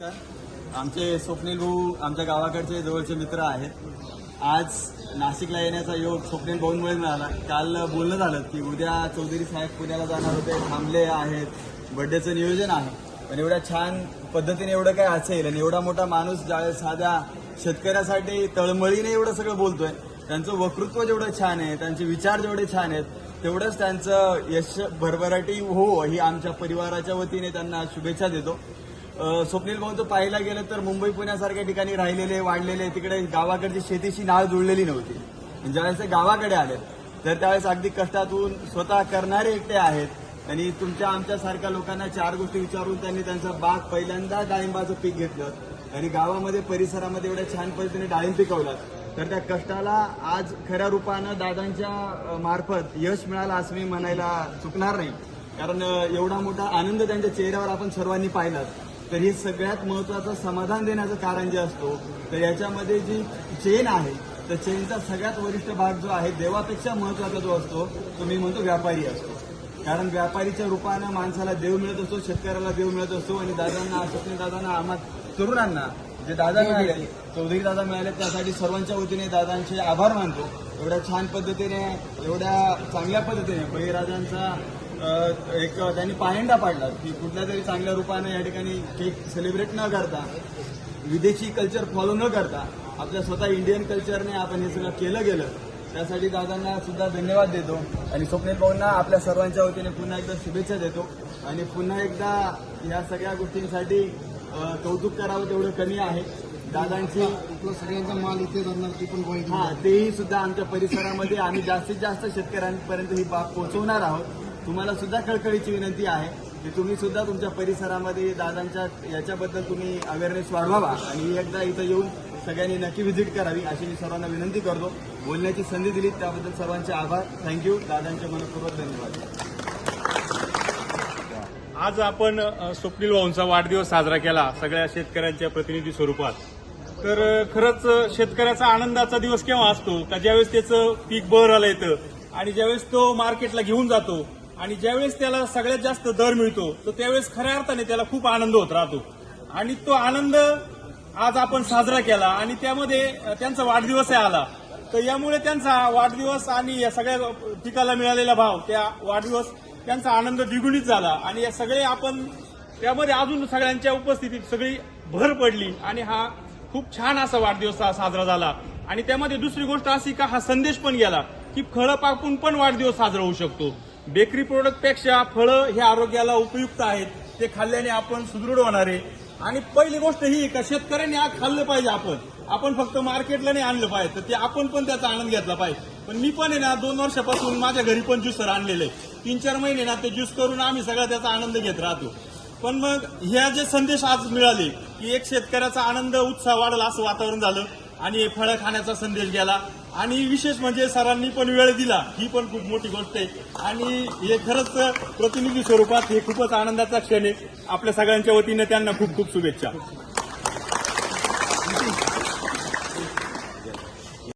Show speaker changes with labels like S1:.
S1: नमस्कार. आमचे स्वप्नील भाऊ आमच्या गावाकडचे जवळचे मित्र आहेत. आज नाशिकला येण्याचा योग स्वप्नील भाऊंमुळे मिळाला. काल बोलणं झालं की उद्या चौधरी साहेब पुण्याला जाणार होते थांबले आहेत. बड्डेचं नियोजन आहे. पण एवढ्या छान पद्धतीने एवढं काय असेल आणि एवढा मोठा माणूस ज्यावेळेस साध्या शेतकऱ्यासाठी तळमळीने एवढं सगळं बोलतोय त्यांचं वक्तृत्व जेवढं छान आहे त्यांचे विचार जेवढे छान आहेत तेवढंच त्यांचं यश भरभराटी हो ही आमच्या परिवाराच्या वतीने त्यांना शुभेच्छा देतो. स्वप्नील भाऊ पाहायला गेलं तर मुंबई पुण्यासारख्या ठिकाणी राहिलेले वाढलेले तिकडे गावाकडची शेतीशी नाळ जुळलेली नव्हती. ज्यावेळेस ते गावाकडे आले तर त्यावेळेस अगदी कष्टातून स्वतः करणारे एकटे आहेत. आणि तुमच्या आमच्यासारख्या लोकांना चार गोष्टी विचारून त्यांनी त्यांचा बाग पहिल्यांदा डाळिंबाचं पीक घेतलं. आणि गावामध्ये परिसरामध्ये एवढ्या छान पद्धतीने डाळिंब पिकवलं. तर त्या कष्टाला आज खऱ्या रूपानं दादांच्या मार्फत यश मिळालं असं मी म्हणायला चुकणार नाही. कारण एवढा मोठा आनंद त्यांच्या चेहऱ्यावर आपण सर्वांनी पाहिला तर हे सगळ्यात महत्वाचं समाधान देण्याचं कारण जे असतो तर याच्यामध्ये जी चेन आहे तर चेनचा सगळ्यात वरिष्ठ भाग जो आहे देवापेक्षा महत्त्वाचा जो असतो तो मी म्हणतो व्यापारी असतो. कारण व्यापारीच्या रूपानं माणसाला देव मिळत असतो शेतकऱ्याला देव मिळत असतो आणि दादांना स्वप्नील दादांना आम्हा तरुणांना जे दादा मिळाले चौधरी दादा मिळाले त्यासाठी सर्वांच्या वतीने दादांचे आभार मानतो. एवढ्या छान पद्धतीने एवढ्या चांगल्या पद्धतीने बळीराजांचा एक त्यांनी पायंडा पाडला की कुठल्या तरी चांगल्या रूपाने या ठिकाणी केक सेलिब्रेट न करता विदेशी कल्चर फॉलो न करता आपल्या स्वतः इंडियन कल्चरने आपण हे सगळं केलं गेलं. त्यासाठी दादांना सुद्धा धन्यवाद देतो. आणि स्वप्नील भाऊंना आपल्या सर्वांच्या वतीने पुन्हा एकदा शुभेच्छा देतो. आणि पुन्हा एकदा या सगळ्या गोष्टींसाठी कौतुक करावं तेवढं कमी आहे. दादांची
S2: सगळ्यांचा माल इथे जाणार ती पण
S1: हा तेही सुद्धा आमच्या परिसरामध्ये आम्ही जास्तीत जास्त शेतकऱ्यांपर्यंत ही बाब पोहोचवणार आहोत. तुम्हाला सुद्धा कळकळीची विनंती आहे की तुम्ही सुद्धा तुमच्या परिसरामध्ये दादांच्या याच्याबद्दल तुम्ही अवेअरनेस वाढवावा आणि एकदा इथं येऊन सगळ्यांनी नक्की व्हिजिट करावी अशी मी सर्वांना विनंती करतो. बोलण्याची संधी दिली त्याबद्दल सर्वांचे आभार. थँक्यू दादांचे मनपूर्वक धन्यवाद.
S3: आज आपण स्वप्नील भाऊंचा वाढदिवस साजरा केला सगळ्या शेतकऱ्यांच्या प्रतिनिधी स्वरूपात. तर खरंच शेतकऱ्याचा आनंदाचा दिवस केव्हा असतो? का ज्यावेळेस त्याचं पीक बहर आलं येतं आणि ज्यावेळेस तो मार्केटला घेऊन जातो आणि ज्यावेळेस त्याला सगळ्यात जास्त दर मिळतो तर त्यावेळेस खऱ्या अर्थाने त्याला खूप आनंद होत राहतो. आणि तो आनंद आज आपण साजरा केला आणि त्यामध्ये त्यांचा वाढदिवसही आला. तर यामुळे त्यांचा वाढदिवस आणि या सगळ्या पिकाला मिळालेला भाव त्या वाढदिवस त्यांचा आनंद द्विगुणित झाला. आणि या सगळे आपण त्यामध्ये अजून सगळ्यांच्या उपस्थितीत सगळी भर पडली आणि हा खूप छान असा वाढदिवस साजरा झाला. आणि त्यामध्ये दुसरी गोष्ट अशी का हा संदेश पण गेला की फळं पाकून पण वाढदिवस साजरा होऊ शकतो. बेकरी प्रोडक्टपेक्षा फळं हे आरोग्याला उपयुक्त आहेत. ते खाल्ल्याने आपण सुदृढ होणार आहे. आणि पहिली गोष्ट ही का शेतकऱ्यांनी आज खाल्लं पाहिजे आपण. आपण फक्त मार्केटला नाही आणलं पाहिजे. तर ते आपण पण त्याचा आनंद घेतला पाहिजे. पण मी पण आहे ना दोन वर्षापासून माझ्या घरी पण ज्यूसर आणलेले तीन चार महिने ना ते ज्यूस करून आम्ही सगळा त्याचा आनंद घेत राहतो. पण मग ह्या जे संदेश आज मिळाले की एक शेतकऱ्याचा आनंद उत्साह वाढला असं वातावरण झालं. आणि फळं खाण्याचा संदेश गेला. आणि विशेष म्हणजे सरांनी पण वेळ दिला. ही पण खूप मोठी गोष्ट आहे. आणि हे खरंच प्रतिनिधी स्वरूपात हे खूपच आनंदाचा क्षण आहे. आपल्या सगळ्यांच्या वतीने त्यांना खूप खूप शुभेच्छा.